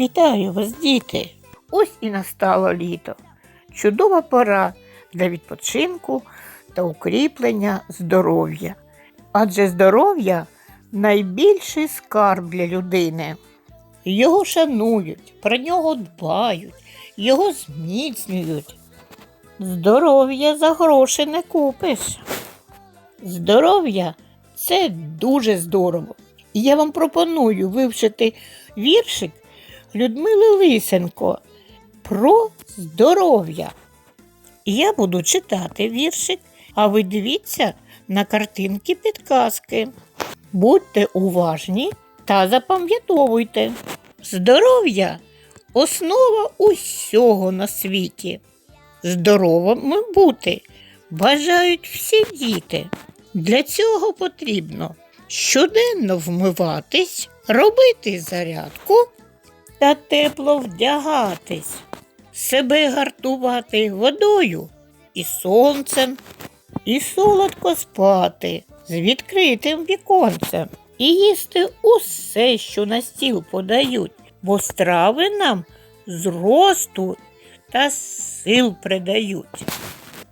Вітаю вас, діти! Ось і настало літо. Чудова пора для відпочинку та укріплення здоров'я. Адже здоров'я найбільший скарб для людини. Його шанують, про нього дбають, його зміцнюють. Здоров'я за гроші не купиш. Здоров'я це дуже здорово. І я вам пропоную вивчити віршик Людмили Лисенко про здоров'я. Я буду читати віршик, а ви дивіться на картинки підказки. Будьте уважні та запам'ятовуйте. Здоров'я основа усього на світі. Здоровими бути бажають всі діти. Для цього потрібно щоденно вмиватись, робити зарядку та тепло вдягатись, себе гартувати водою і сонцем, і солодко спати з відкритим віконцем, і їсти усе, що на стіл подають, бо страви нам зросту та сил придають.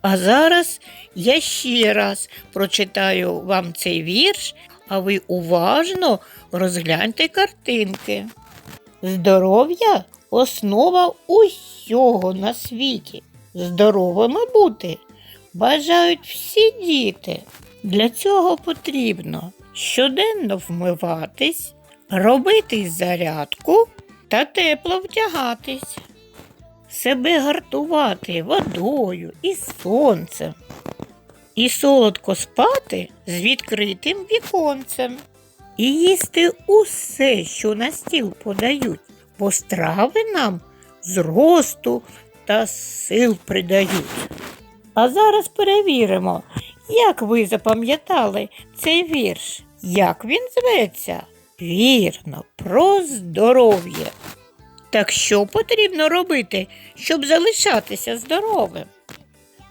А зараз я ще раз прочитаю вам цей вірш, а ви уважно розгляньте картинки. Здоров'я основа усього на світі. Здоровими бути бажають всі діти. Для цього потрібно щоденно вмиватись, робити зарядку та тепло вдягатись, себе гартувати водою і сонцем, і солодко спати з відкритим віконцем, і їсти усе, що на стіл подають, бо страви нам зросту та сил придають. А зараз перевіримо, як ви запам'ятали цей вірш, як він зветься? Вірно, про здоров'я. Так що потрібно робити, щоб залишатися здоровим?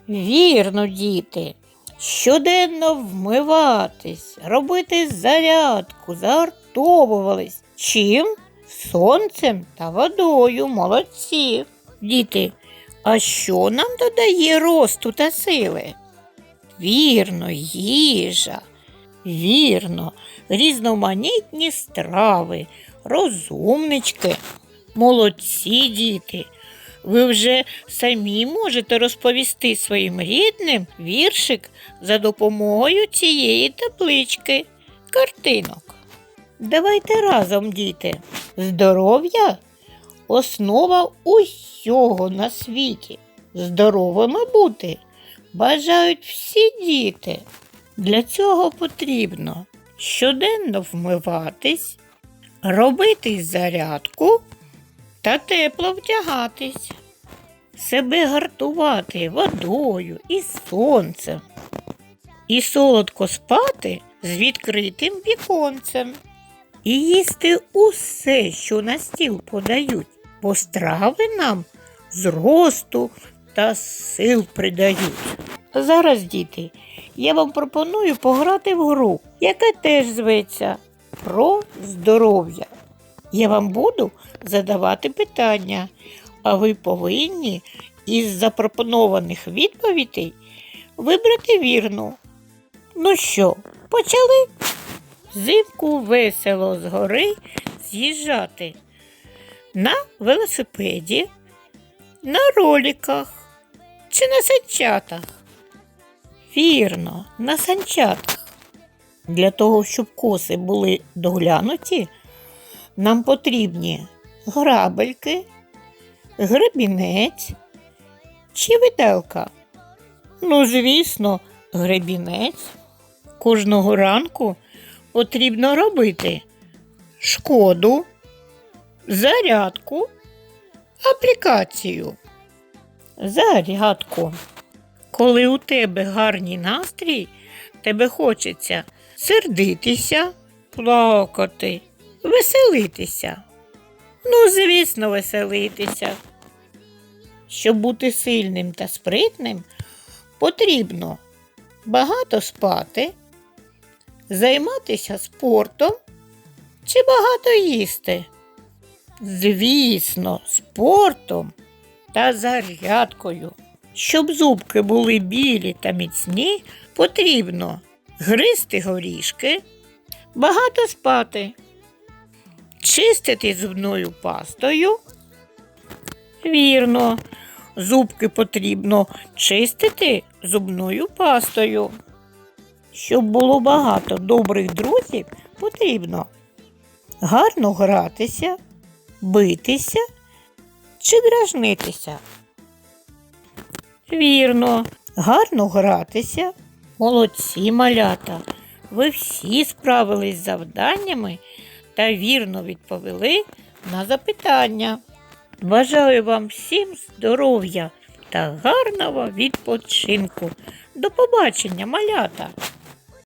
Вірно, діти, щоденно вмиватись, робити зарядку, загартовувались. Чим? Сонцем та водою, молодці. Діти, а що нам додає росту та сили? Вірно, їжа. Вірно, різноманітні страви, розумнички. Молодці діти. Ви вже самі можете розповісти своїм рідним віршик за допомогою цієї таблички картинок. Давайте разом, діти. Здоров'я основа усього на світі. Здоровими бути бажають всі діти. Для цього потрібно щоденно вмиватись, робити зарядку та тепло вдягатись, себе гартувати водою і сонцем, і солодко спати з відкритим віконцем, і їсти усе, що на стіл подають, бо страви нам зросту та сил придають. Зараз, діти, я вам пропоную пограти в гру, яка теж зветься про здоров'я. Я вам буду задавати питання, а ви повинні із запропонованих відповідей вибрати вірну. Ну що, почали? Взимку весело з гори з'їжджати на велосипеді, на роліках чи на санчатах. Вірно, на санчатах. Для того, щоб коси були доглянуті, нам потрібні грабельки, гребінець чи виделка. Ну, звісно, гребінець. Кожного ранку потрібно робити шкоду, зарядку, аплікацію. Зарядку. Коли у тебе гарний настрій, тебе хочеться сердитися, плакати, веселитися. Ну, звісно, веселитися. Щоб бути сильним та спритним, потрібно багато спати, займатися спортом чи багато їсти. Звісно, спортом та зарядкою. Щоб зубки були білі та міцні, потрібно гризти горішки, багато спати, чистити зубною пастою. Вірно, зубки потрібно чистити зубною пастою. Щоб було багато добрих друзів, потрібно гарно гратися, битися чи дражнитися. Вірно, гарно гратися. Молодці малята. Ви всі справились з завданнями та вірно відповіли на запитання. Бажаю вам всім здоров'я та гарного відпочинку. До побачення, малята!